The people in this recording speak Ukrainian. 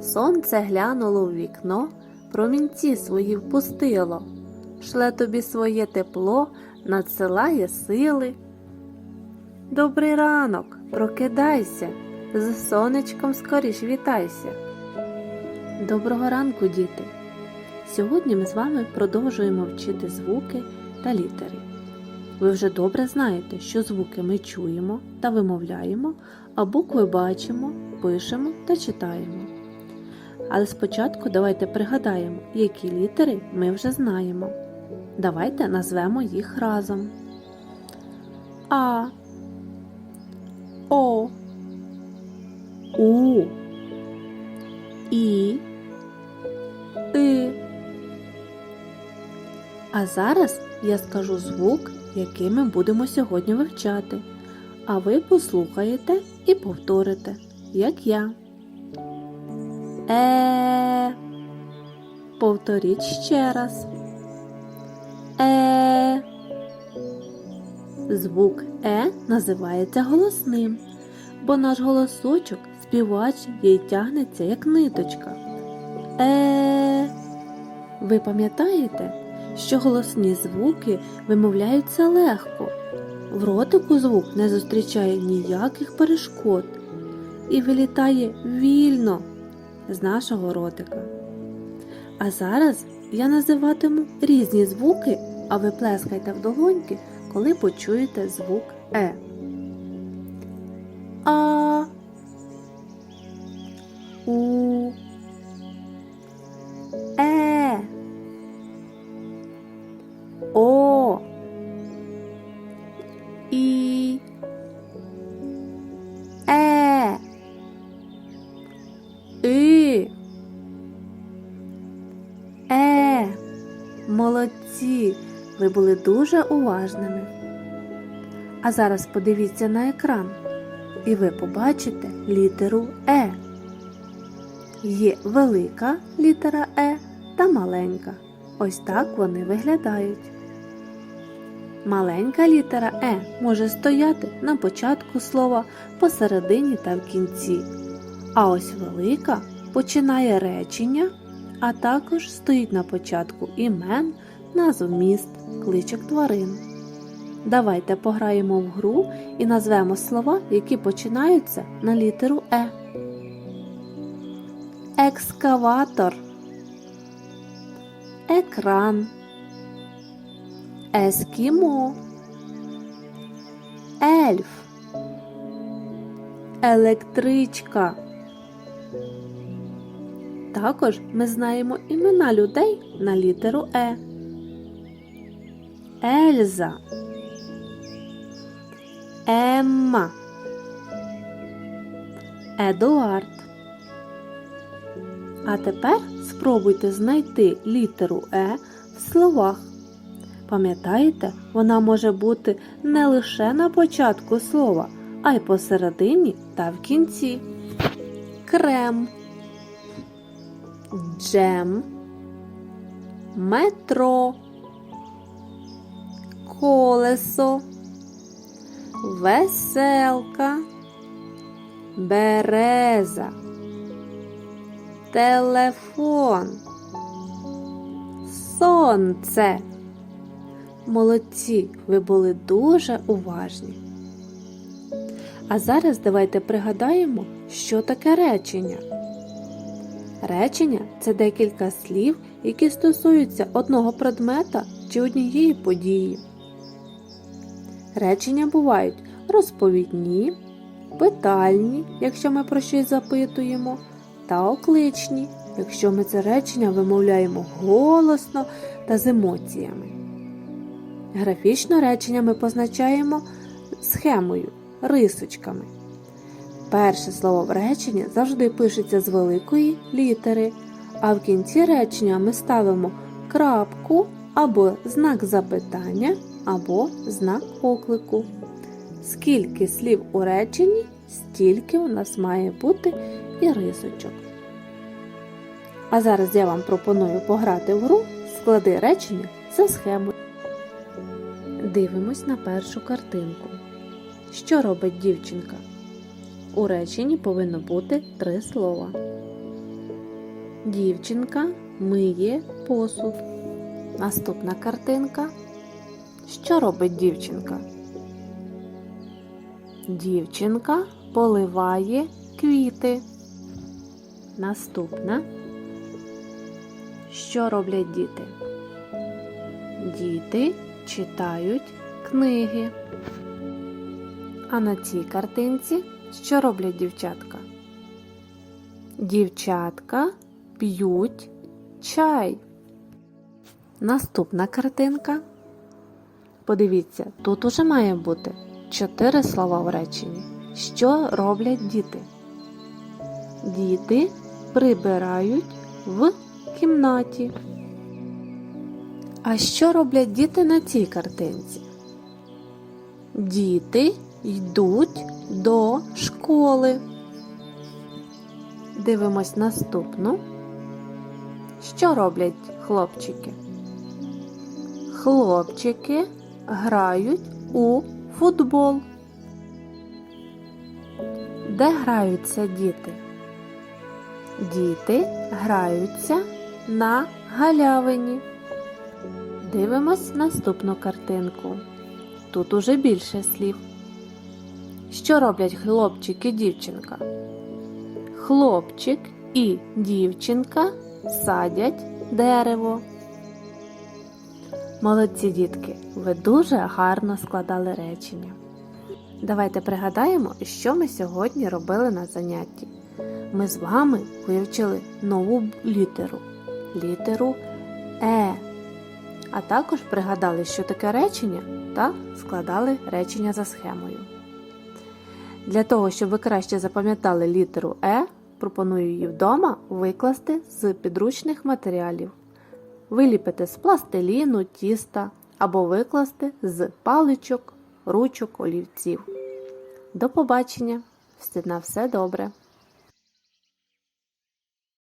Сонце глянуло в вікно, промінці свої впустило, шле тобі своє тепло, надсилає сили. Добрий ранок, прокидайся, з сонечком скоріш вітайся. Доброго ранку, діти! Сьогодні ми з вами продовжуємо вчити звуки та літери. Ви вже добре знаєте, що звуки ми чуємо та вимовляємо, а букви бачимо, пишемо та читаємо. Але спочатку давайте пригадаємо, які літери ми вже знаємо. Давайте назвемо їх разом. А, О, У, І, И. А зараз я скажу звук, який ми будемо сьогодні вивчати. А ви послухаєте і повторите, як я. Е. Повторіть ще раз. Е. Звук Е називається голосним, бо наш голосочок співачий і тягнеться як ниточка. Е. Ви пам'ятаєте, що голосні звуки вимовляються легко. В ротику звук не зустрічає ніяких перешкод і вилітає вільно з нашого ротика. А зараз я називатиму різні звуки, а ви плескайте в долоньки, коли почуєте звук Е. А. Молодці. Ви були дуже уважними. А зараз подивіться на екран, і ви побачите літеру Е. Є велика літера Е та маленька. Ось так вони виглядають. Маленька літера Е може стояти на початку слова, посередині та в кінці. А ось велика починає речення, а також стоїть на початку імен, назв міст, кличок тварин. Давайте пограємо в гру і назвемо слова, які починаються на літеру Е. Екскаватор, екран, ескімо, ельф, електричка. Також ми знаємо імена людей на літеру Е. Ельза, Емма, Едуард. А тепер спробуйте знайти літеру Е в словах. Пам'ятаєте, вона може бути не лише на початку слова, а й посередині та в кінці. Крем, джем, метро, колесо, веселка, береза, телефон, сонце. Молодці, ви були дуже уважні. А зараз давайте пригадаємо, що таке речення. Речення це декілька слів, які стосуються одного предмета чи однієї події. Речення бувають розповідні, питальні, якщо ми про щось запитуємо, та окличні, якщо ми це речення вимовляємо голосно та з емоціями. Графічно речення ми позначаємо схемою, рисочками. Перше слово в реченні завжди пишеться з великої літери, а в кінці речення ми ставимо крапку або знак запитання, або знак оклику. Скільки слів у реченні, стільки у нас має бути і рисочок. А зараз я вам пропоную пограти в гру склади речення за схемою. Дивимось на першу картинку. Що робить дівчинка? У реченні повинно бути три слова. Дівчинка миє посуд. Наступна картинка. Що робить дівчинка? Дівчинка поливає квіти. Наступна. Що роблять діти? Діти читають книги. А на цій картинці що роблять дівчатка? Дівчатка п'ють чай. Наступна картинка. Подивіться, тут уже має бути чотири слова в реченні. Що роблять діти? Діти прибирають в кімнаті. А що роблять діти на цій картинці? Діти йдуть до школи. Дивимось наступну. Що роблять хлопчики? Хлопчики грають у футбол. Де граються діти? Діти граються на галявині. Дивимось наступну картинку. Тут уже більше слів. Що роблять хлопчик і дівчинка? Хлопчик і дівчинка садять дерево. Молодці дітки, ви дуже гарно складали речення. Давайте пригадаємо, що ми сьогодні робили на занятті. Ми з вами вивчили нову літеру літеру Е. А також пригадали, що таке речення, та складали речення за схемою. Для того, щоб ви краще запам'ятали літеру Е, пропоную її вдома викласти з підручних матеріалів. Виліпити з пластиліну, тіста або викласти з паличок, ручок, олівців. До побачення! На все добре!